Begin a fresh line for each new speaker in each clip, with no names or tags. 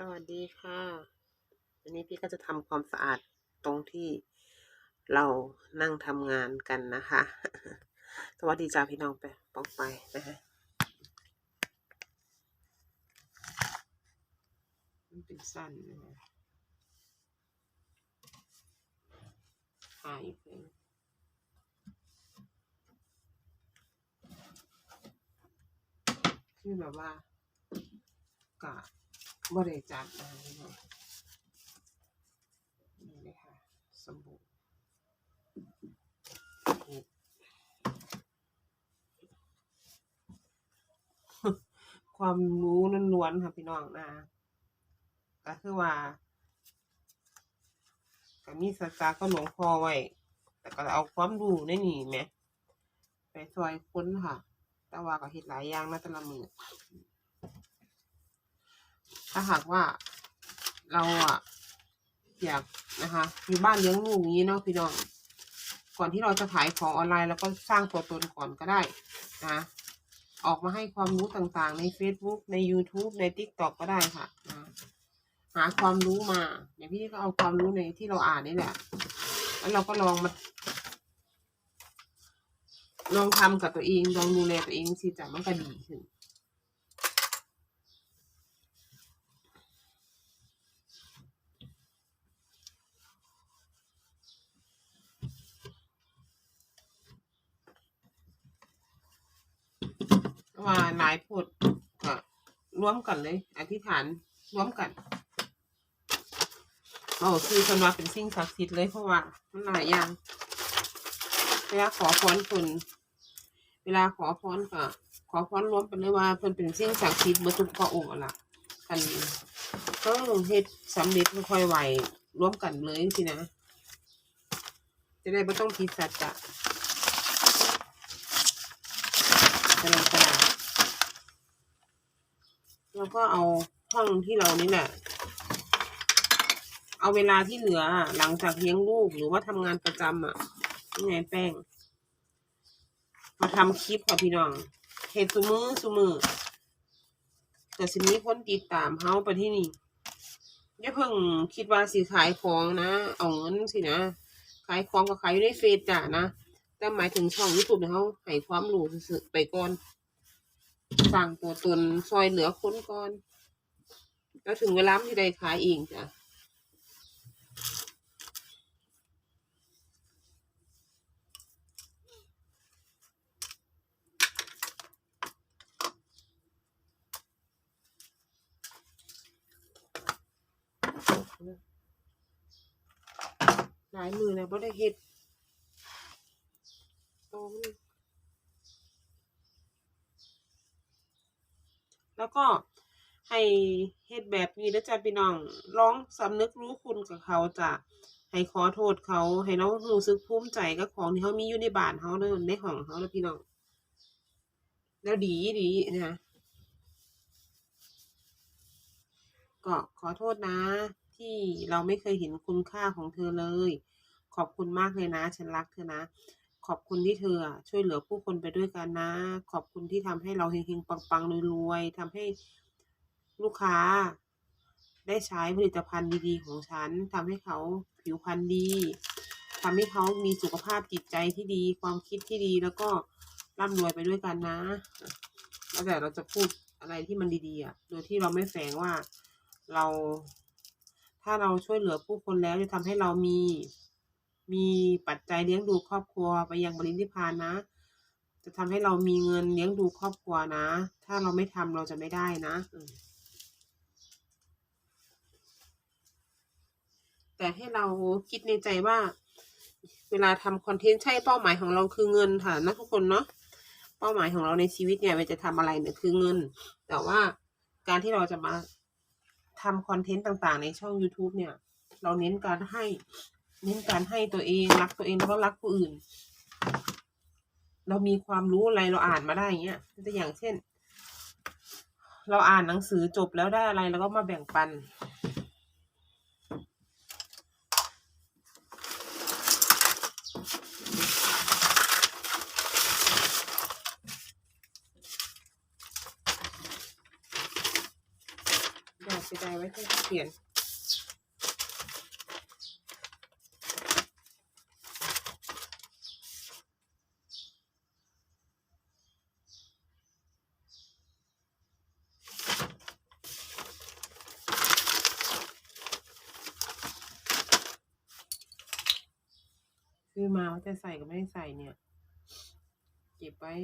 สวัสดีค่ะ วันนี้พี่ก็จะทำความสะอาดตรงที่เรานั่งทำงานกันนะคะ สวัสดีจ้าพี่น้องไปป้องไปนะฮะมันเป็นสั้นนะฮะหายไปคือแบบว่ากะ บ่ได้จัดมานี่เลยค่ะสมบู่นี่ความรู้ล้วนๆค่ะพี่น้องนะ ก็คือว่าก็มีสัจจะก็หลวงพ่อไว้ แต่ก็เอาความรู้ในนี่แหมไปซอยค้นค่ะ แต่ว่าก็เฮ็ดหลายอย่างนะแต่ละมือ ถ้าหากว่าเราอะอยากนะคะ อยู่บ้านเลี้ยงลูกอย่างนี้เนาะพี่น้อง ก่อนที่เราจะขายของออนไลน์แล้วก็สร้างตัวตนก่อนก็ได้นะออกมาให้ความรู้ต่างๆ ใน Facebook ใน YouTube ใน TikTok ก็ได้ค่ะนะหาความรู้มา อย่างพี่ก็เอาความรู้ในที่เราอ่านนี่แหละ แล้วเราก็ลองมาลองทำกับตัวเอง ลองดูแลตัวเองสิจ้ะมันก็ดีขึ้น ว่าหลายพูดก็ร่ วมกันเลย อธิษฐานร่วมกันโอ้คือคนว่าเป็นสิ่งศักดิ์สิทธิ์เลยเพราะว่ามันหลายอย่างเวลาขอพรคุณเวลาขอพรก็ขอพรรวมกันเลยว่าเพิ่นเป็นสิ่งศักดิ์สิทธิ์เมื่อทุกพระองค์อะล่ะกันก็เฮ็ดสำเร็จค่อยๆไหวร่วมกันเลยสินะ จะได้ไม่ต้องผิดสัจจะกระดาษกระดาษ แล้วก็เอาห้องที่เรานี่แหละ เอาเวลาที่เหลือ หลังจากเลี้ยงลูกหรือว่าทำงานประจำอะนี่ไงแป้ง มาทำคลิปค่ะพี่น้องเฮ็ดซุมือซุมือแต่สิมีคนติดตามเฮาไปที่นี่อย่าเพิ่งคิดว่าสิขายของนะ เอาเงินสินะ ขายของก็ขายอยู่ในเฟซจ้ะนะ แต่หมายถึงช่องยูทูบเนี่ยเขาให้ความรู้ซื่อๆไปก่อน สร้างตัวตนซอยเหลือคนก่อนแล้วถึงเวลาที่ได้ขายเองจ้ะหลายมือแล้วบ่ได้เฮ็ดโอ้มัน แล้วก็ให้เฮ็ดแบบนี้แล้วจ้ะพี่น้องลองสำนึกรู้คุณกับเขาจ้ะให้ขอโทษเขาให้เรารู้สึกภูมิใจกับของที่เขามีอยู่ในบ้านเขาเด้อในห้องเขาเด้อพี่น้องแล้วดีดีนะก็ขอโทษนะ ที่เราไม่เคยเห็นคุณค่าของเธอเลย ขอบคุณมากเลยนะ ฉันรักเธอนะ ขอบคุณที่เธอช่วยเหลือผู้คนไปด้วยกันนะ ขอบคุณที่ทำให้เราเฮงๆปังๆรวยๆทำให้ลูกค้า ได้ใช้ผลิตภัณฑ์ดีๆ ของฉันทำให้เขาผิวพรรณดีทำให้เขามีสุขภาพจิตใจที่ดี ความคิดที่ดีแล้วก็ร่ำรวยไปด้วยกันนะ แล้วแต่เราจะพูดอะไรที่มันดีๆอะ โดยที่เราไม่แฝงว่าเรา ถ้าเราช่วยเหลือผู้คนแล้วจะทำให้เรามี มีปัจจัยเลี้ยงดูครอบครัวไปยังบริณิพานนะ จะทำให้เรามีเงินเลี้ยงดูครอบครัวนะ ถ้าเราไม่ทำเราจะไม่ได้นะ แต่ให้เราคิดในใจว่า เวลาทำคอนเทนต์ใช่เป้าหมายของเราคือเงินค่ะนะทุกคนเนาะเป้าหมายของเราในชีวิตเนี่ยเวลาจะทำอะไรเนี่ยคือเงิน แต่ว่าการที่เราจะมาทำคอนเทนต์ต่างๆ ในช่อง YouTube เนี่ย เราเน้นการให้ เน้นการให้ตัวเองรักตัวเองแล้วก็รักผู้อื่น เรามีความรู้อะไรเราอ่านมาได้อย่างเงี้ยตัวอย่างเช่น เราอ่านหนังสือจบแล้วได้อะไรเราก็มาแบ่งปันอยากจะได้ไว้ที่เขียน ซื้อมาว่าจะใส่ก็ ไม่ใส่เนี่ย เก็บไว้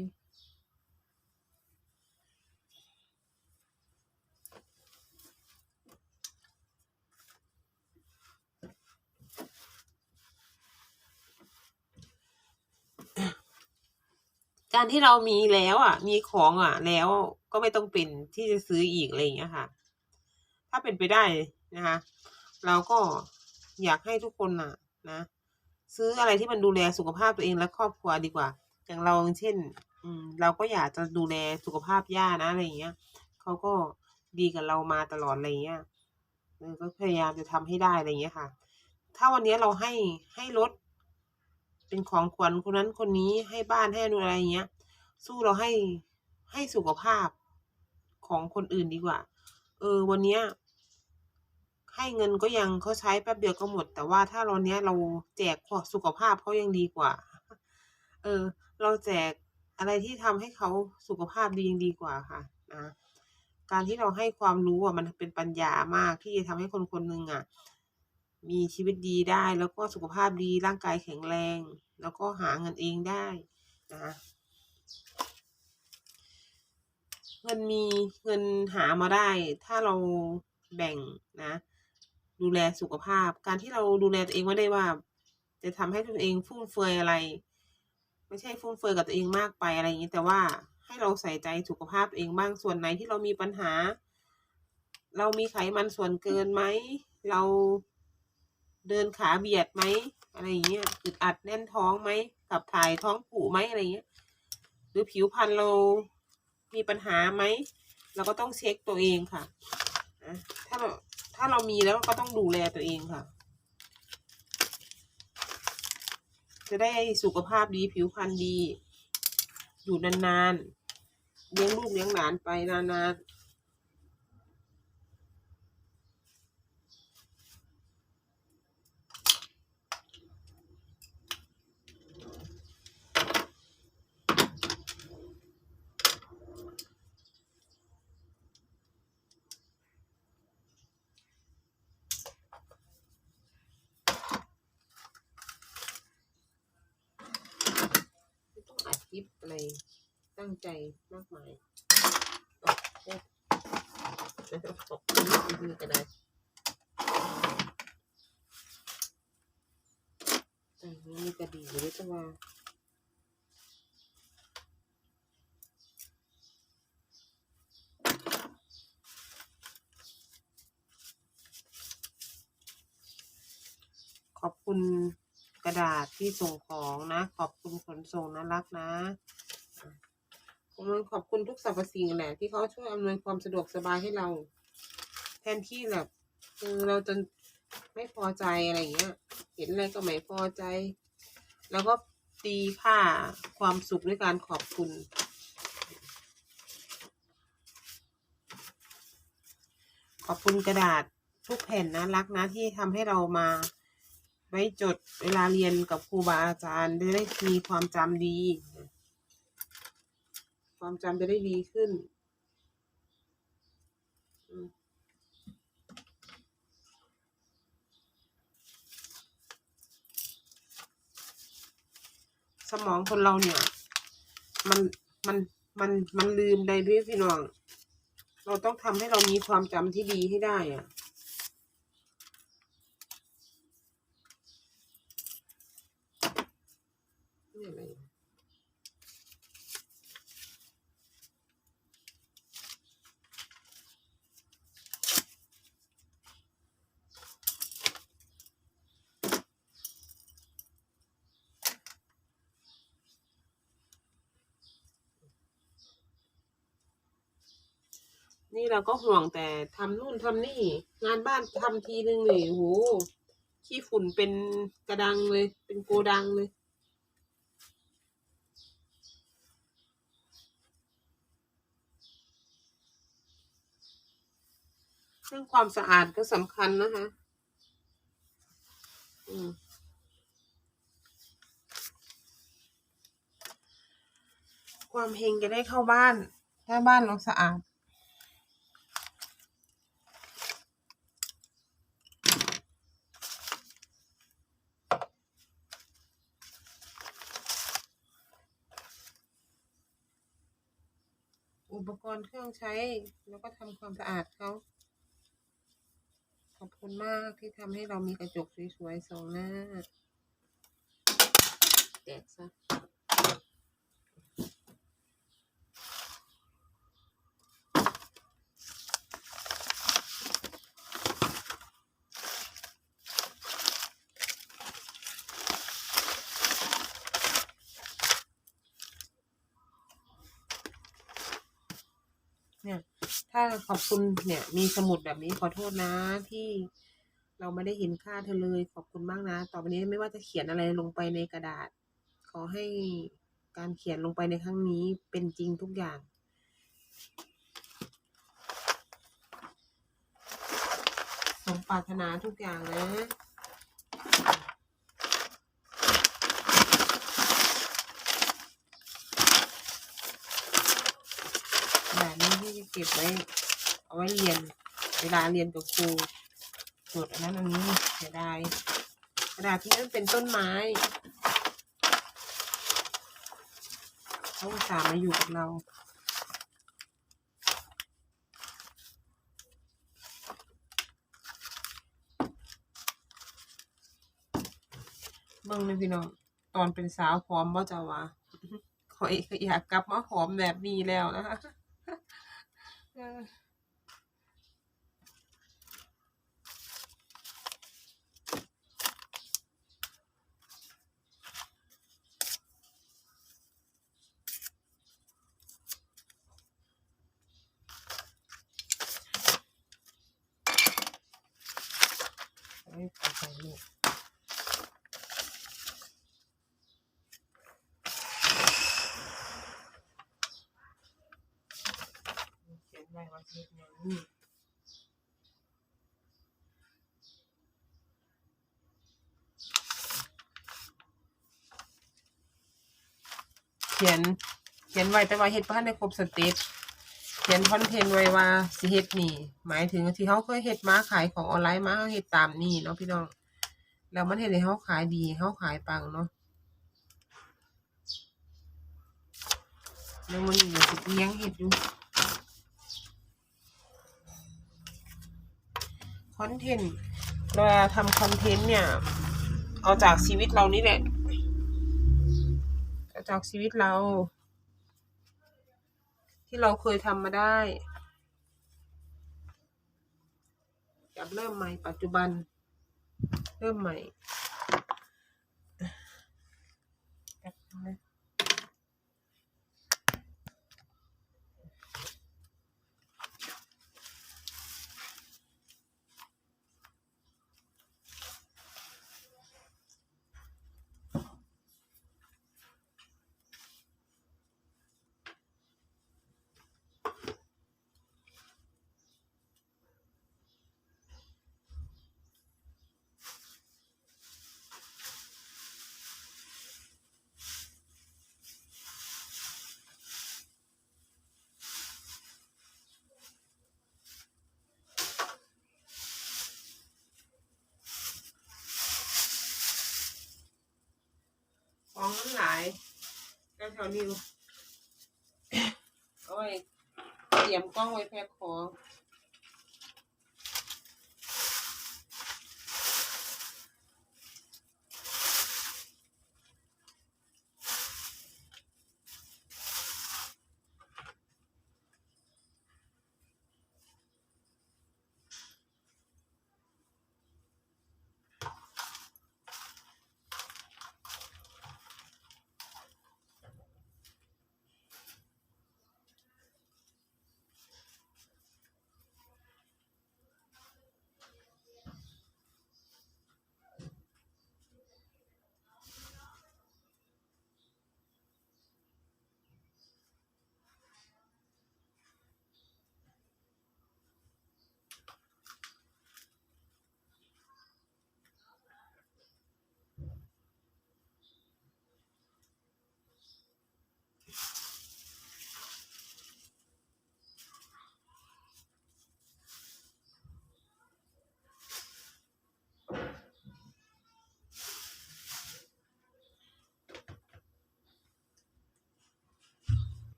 การที่เรามีแล้วอะ มีของอะ แล้วก็ไม่ต้องเป็นที่จะซื้ออีกอะไรอย่างเงี้ยค่ะ ถ้าเป็นไปได้นะคะ เราก็อยากให้ทุกคนน่ะ นะ ซื้ออะไรที่มันดูแลสุขภาพตัวเองและครอบครัวดีกว่า อย่างเราเช่น อืม เราก็อยากจะดูแลสุขภาพย่านะอะไรอย่างเงี้ยเขาก็ดีกับเรามาตลอดอะไรเงี้ยเออก็พยายามจะทำให้ได้อะไรเงี้ยค่ะ ถ้าวันนี้เราให้ให้รถ เป็นของขวัญคนนั้นคนนี้ให้บ้านให้นู่นอะไรเงี้ย สู้เราให้ให้สุขภาพของคนอื่นดีกว่า เออ วันเนี้ย ให้เงินก็ยังเขาใช้แป๊บเดียวก็หมด แต่ว่าถ้าเราเนี้ยเราแจกขอสุขภาพเขายังดีกว่า เออ เราแจกอะไรที่ทำให้เขาสุขภาพดียังดีกว่าค่ะนะการที่เราให้ความรู้อะมันเป็นปัญญามากที่จะทำให้คนคนหนึ่งอะ มีชีวิตดีได้แล้วก็สุขภาพดีร่างกายแข็งแรง แล้วก็หาเงินเองได้นะเงินมีเงินหามาได้ ถ้าเราแบ่งนะ ดูแลสุขภาพ การที่เราดูแลตัวเองไม่ได้ว่า จะทำให้ตัวเองฟุ่มเฟือยอะไร ไม่ใช่ฟุ่มเฟือยกับตัวเองมากไปอะไรอย่างนี้แต่ว่าให้เราใส่ใจสุขภาพตัวเองบ้างส่วนไหนที่เรามีปัญหา เรามีไขมันส่วนเกินไหมเราเดินขาเบียดไหมอะไรอย่างเงี้ยอึดอัดแน่นท้องไหมขับถ่ายท้องผูไหมอะไรเงี้ย หรือผิวพรรณเรามีปัญหาไหมเราก็ต้องเช็คตัวเองค่ะนะถ้าเรา ถ้าเรามีแล้วก็ต้องดูแลตัวเองค่ะ จะได้สุขภาพดีผิวพรรณดี อยู่นานๆ เลี้ยงลูกเลี้ยงหลานไปนานๆ ไม่ต้องอัดค ลิปอะไรตั้งใจมากมายขอบคุณดีๆก็ได้แต่นี่ก็ดีอยู่ด้วยแต่ว่าขอบคุณ กระดาษที่ส่งของนะ ขอบคุณขนส่งน่ารักนะผมขอบคุณทุกสรรพสิ่งแหละ ที่เขาช่วยอำนวยความสะดวกสบายให้เรา แทนที่แบบคือเราจะไม่พอใจอะไรอย่างเงี้ย เห็นอะไรก็ไม่พอใจ แล้วก็ตีค่าความสุขด้วยการขอบคุณ ขอบคุณกระดาษทุกแผ่นนะรักนะที่ทำให้เรามา ไว้จดเวลาเรียนกับครูบาอาจารย์จะได้มีความจำดี ความจำจะได้ดีขึ้นสมองคนเราเนี่ย มันมันมันมันลืมได้ด้วยพี่น้อง เราต้องทำให้เรามีความจำที่ดีให้ได้อะ นี่เราก็ห่วงแต่ทำนู่นทำนี่ งานบ้านทำทีนึงนี่โอ้โหขี้ฝุ่นเป็นกระดังเลย เป็นโกดังเลยในรื่องความสะอาดก็สำคัญนะคะ อืมความเฮงจะได้เข้าบ้าน ถ้าบ้านเราสะอาด อุปกรณ์เครื่องใช้ แล้วก็ทำความสะอาดเขาขอบคุณมากที่ทำให้เรามีกระจกสวยๆสองหน้าแตกซะ เนี่ย ถ้าขอบคุณเนี่ย มีสมุดแบบนี้ขอโทษนะที่เราไม่ได้เห็นค่าเธอเลยขอบคุณมากนะ ต่อไปนี้ไม่ว่าจะเขียนอะไรลงไปในกระดาษ ขอให้การเขียนลงไปในครั้งนี้เป็นจริงทุกอย่างสมปรารถนาทุกอย่างนะ แบบนี้ที่จะ เก็บไว้ เอาไว้เรียน เวลาเรียนกับครูจดอันนั้นอันนี้เสียดายกระดาษที่นั่นเป็นต้นไม้เขาสามาอยู่กับเราเบิ่งเลยพี่น้องตอนเป็นสาวพร้อมบ่จะวะขอยอยากกลับมาหอมแบบนี้แล้วนะคะ เออเอ้ยขอใส่ลูกเขียนไว้ว่าสิ เฮ็ดหยังนี่เขียน เขียนไว้แต่ว่าเฮ็ดบ่ทันได้ครบสเต็ปเขียนคอนเทนต์ไว้ว่าสิเฮ็ดนี่ หมายถึงที่เขาเคยเฮ็ดมาขายของออนไลน์มาเขาเฮ็ดตามนี่เนาะพี่น้อง แล้วมันเฮ็ดให้เขาขายดีเขาขายปังเนาะแล้วมันอยู่สิเลี้ยงเฮ็ดอยู่ คอนเทนต์เวลาทำคอนเทนต์เนี่ย เอาจากชีวิตเรานี่แหละจากชีวิตเรา ที่เราเคยทำมาได้กับเริ่มใหม่ปัจจุบัน เริ่มใหม่ ของทั้งหลายแล้วแถวนี้เอาไว้เตรียมกล้องไว้แพ็คของ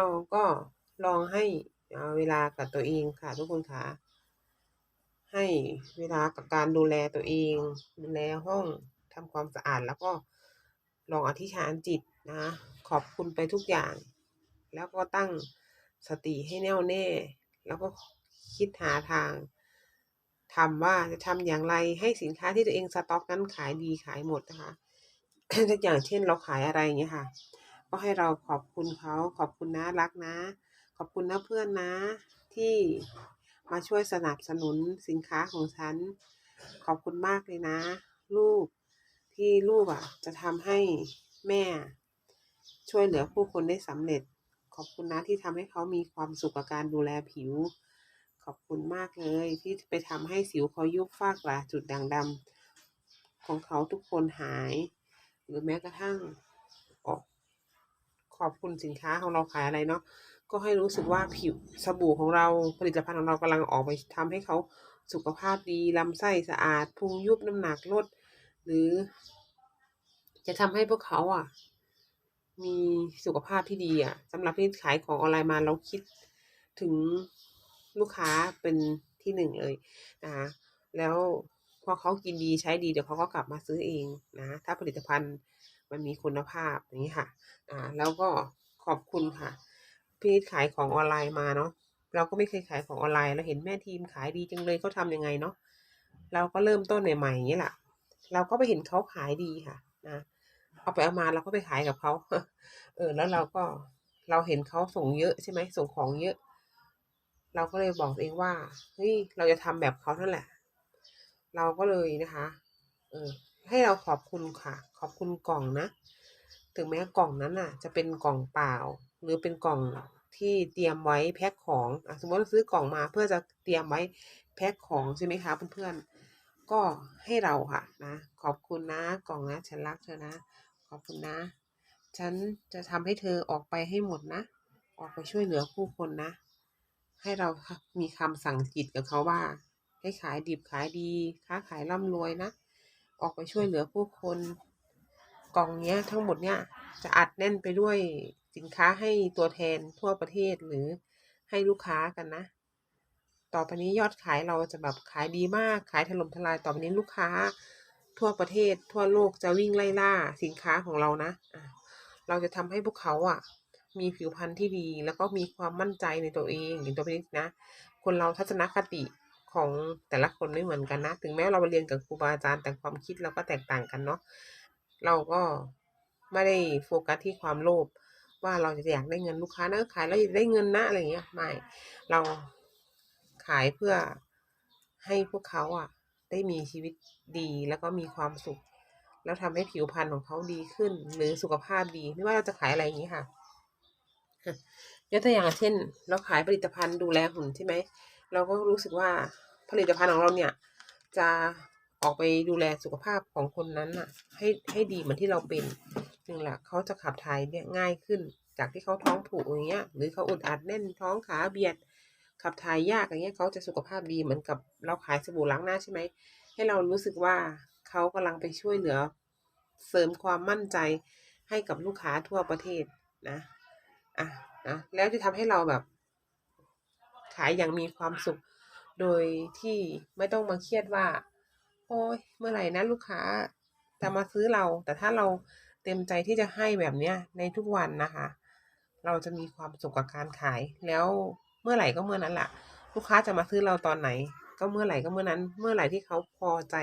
เราก็ลองให้อ่าเวลากับตัวเองค่ะทุกคนค่ะ ให้เวลากับการดูแลตัวเอง ดูแลห้องทำความสะอาดแล้วก็ลองอธิษฐานจิตนะขอบคุณไปทุกอย่าง แล้วก็ตั้งสติให้แน่วแน่ แล้วก็คิดหาทางทำว่าจะทำอย่างไรให้สินค้าที่ตัวเองสต็อกนั้นขายดีขายหมดนะคะอย่างเช่นเราขายอะไรอย่างเงี้ยค่ะ ก็ให้เราขอบคุณเขาขอบคุณนะรักนะ ขอบคุณนะเพื่อนนะ ที่มาช่วยสนับสนุนสินค้าของฉัน ขอบคุณมากเลยนะ ลูกที่ลูกอะ จะทำให้แม่ ช่วยเหลือผู้คนได้สำเร็จ ขอบคุณนะที่ทำให้เขามีความสุขกับการดูแลผิว ขอบคุณมากเลยที่ไปทำให้สิวเขายุบฟากกระจุดด่างดำของเขาทุกคนหาย หรือแม้กระทั่ง ขอบคุณสินค้าของเราขายอะไรเนาะก็ให้รู้สึกว่าผิวสบู่ของเราผลิตภัณฑ์ของเรากำลังออกไปทำให้เขาสุขภาพดีลำไส้สะอาดพุงยุบน้ำหนักลด หรือ จะทำให้พวกเขาอะ มีสุขภาพที่ดีอะสำหรับที่ขายของออนไลน์มาเราคิดถึงลูกค้าเป็นที่หนึ่งเลยนะคะแล้วพอเขากินดีใช้ดีเดี๋ยวเขาก็กลับมาซื้อเองนะ ถ้าผลิตภัณฑ์ มันมีคุณภาพอย่างนี้ค่ะ อ่า แล้วก็ขอบคุณค่ะ พี่นิดขายของออนไลน์มาเนาะ เราก็ไม่เคยขายของออนไลน์ เราเห็นแม่ทีมขายดีจังเลยเขาทำยังไงเนาะ เราก็เริ่มต้นใหม่ๆอย่างนี้แหละ เราก็ไปเห็นเขาขายดีค่ะ นะ เอาไปเอามาเราก็ไปขายกับเขา เออ แล้วเราก็เราเห็นเขาส่งเยอะใช่ไหมส่งของเยอะ เราก็เลยบอกตัวเองว่า เฮ้ย เราจะทำแบบเขานั่นแหละ เราก็เลยนะคะ เออ ให้เราขอบคุณค่ะ ขอบคุณกล่องนะ ถึงแม้กล่องนั้นน่ะ จะเป็นกล่องเปล่า หรือเป็นกล่องที่เตรียมไว้แพ็คของอสมมติเราซื้อกล่องมาเพื่อจะเตรียมไว้แพ็คของใช่ไหมคะเพื่อนๆ ก็ให้เราค่ะนะขอบคุณนะกล่องนะฉันรักเธอนะ ขอบคุณนะ ฉันจะทำให้เธอออกไปให้หมดนะ ออกไปช่วยเหลือผู้คนนะ ให้เรามีคำสั่งจิตกับเขาว่าให้ขายดิบขายดี ค้าขายร่ำรวยนะ ออกไปช่วยเหลือผู้คน กล่องเนี้ยทั้งหมดเนี่ยจะอัดแน่นไปด้วยสินค้าให้ตัวแทนทั่วประเทศหรือให้ลูกค้ากันนะ ต่อไปนี้ยอดขายเราจะแบบขายดีมากขายถล่มทลายต่อไปนี้ลูกค้า ทั่วประเทศ ทั่วโลกจะวิ่งไล่ล่าสินค้าของเรานะะเราจะทำให้พวกเขาอะ มีผิวพรรณที่ดี แล้วก็มีความมั่นใจในตัวเองอย่างตัวนี้นะ คนเราทัศนคติ ของแต่ละคนไม่เหมือนกันนะ ถึงแม้เราไปเรียนกับครูบาอาจารย์แต่ความคิดเราก็แตกต่างกันเนาะเราก็ไม่ได้โฟกัสที่ความโลภว่าเราจะอยากได้เงินลูกค้านะขายแล้วได้เงินนะอะไรอย่างเงี้ยไม่เราขายเพื่อให้พวกเขาอะ ได้มีชีวิตดีแล้วก็มีความสุข แล้วทำให้ผิวพรรณของเขาดีขึ้น หรือสุขภาพดีไม่ว่าเราจะขายอะไรอย่างนี้ค่ะยกตัวอย่างเช่น เราขายผลิตภัณฑ์ดูแลหุ่นใช่ไหม เราก็รู้สึกว่าผลิตภัณฑ์ของเราเนี่ย จะออกไปดูแลสุขภาพของคนนั้นน่ะ ให้ให้ดีเหมือนที่เราเป็นหนึ่งแหละเขาจะขับถ่ายเนี่ยง่ายขึ้น จากที่เขาท้องผูกอย่างเงี้ย หรือเขาอุดอัดแน่นท้องขาเบียด ขับถ่ายยากอย่างเงี้ยเขาจะสุขภาพดีเหมือนกับเราขายสบู่ล้างหน้าใช่ไหมให้เรารู้สึกว่าเขากำลังไปช่วยเหลือ เสริมความมั่นใจให้กับลูกค้าทั่วประเทศนะอะนะแล้วจะทำให้เราแบบ ขายอย่างมีความสุข โดยที่ไม่ต้องมาเครียดว่า โอ้ยเมื่อไหร่นะลูกค้าจะมาซื้อเรา แต่ถ้าเราเต็มใจที่จะให้แบบเนี้ยในทุกวันนะคะ เราจะมีความสุขกับการขาย แล้วเมื่อไหร่ก็เมื่อนั้นแหละลูกค้าจะมาซื้อเราตอนไหน ก็เมื่อไหร่ก็เมื่อนั้น เมื่อไหร่ที่เขาพอใจ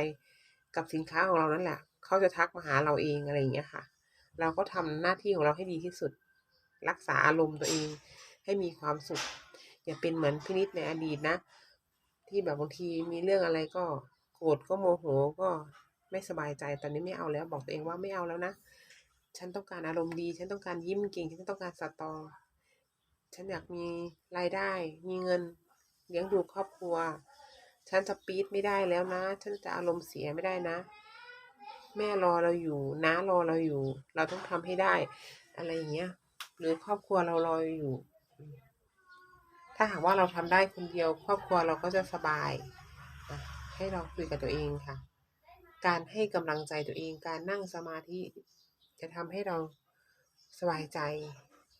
กับสินค้าของเรานั่นแหละเขาจะทักมาหาเราเองอะไรอย่างเงี้ยค่ะ เราก็ทำหน้าที่ของเราให้ดีที่สุด รักษาอารมณ์ตัวเองให้มีความสุข อย่าเป็นเหมือนพินิษในอดีตนะ ที่แบบบางทีมีเรื่องอะไรก็โกรธก็โมโหก็ไม่สบายใจตอนนี้ไม่เอาแล้วบอกตัวเองว่าไม่เอาแล้วนะ ฉันต้องการอารมณ์ดี ฉันต้องการยิ้มเก่ง ฉันต้องการสตอ ฉันอยากมีรายได้ มีเงินเลี้ยงดูครอบครัว ฉันจะปีดไม่ได้แล้วนะ ฉันจะอารมณ์เสียไม่ได้นะ แม่รอเราอยู่น้ารอเราอยู่ เราต้องทำให้ได้ อะไรอย่างเงี้ย หรือครอบครัวเรารออยู่ ถ้าหากว่าเราทำได้คนเดียว ครอบครัวเราก็จะสบาย ให้เราคุยกับตัวเองค่ะ การให้กำลังใจตัวเอง การนั่งสมาธิ จะทำให้เราสบายใจ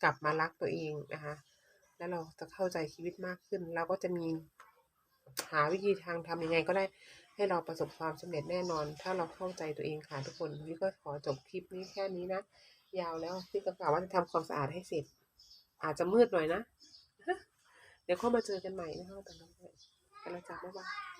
กลับมารักตัวเองนะคะ แล้วเราจะเข้าใจชีวิตมากขึ้น เราก็จะมีหาวิธีทางทำยังไงก็ได้ให้เราประสบความสำเร็จแน่นอน ถ้าเราเข้าใจตัวเองค่ะทุกคนวิก็ขอจบคลิปนี้แค่นี้นะ ยาวแล้วพี่ก็กล่าวว่าจะทำความสะอาดให้เสร็จ อาจจะมืดหน่อยนะ เดี๋ยวเข้ามาเจอกันใหม่นะคะแต่ละวันกันแล้วจ้าบ๊ายบาย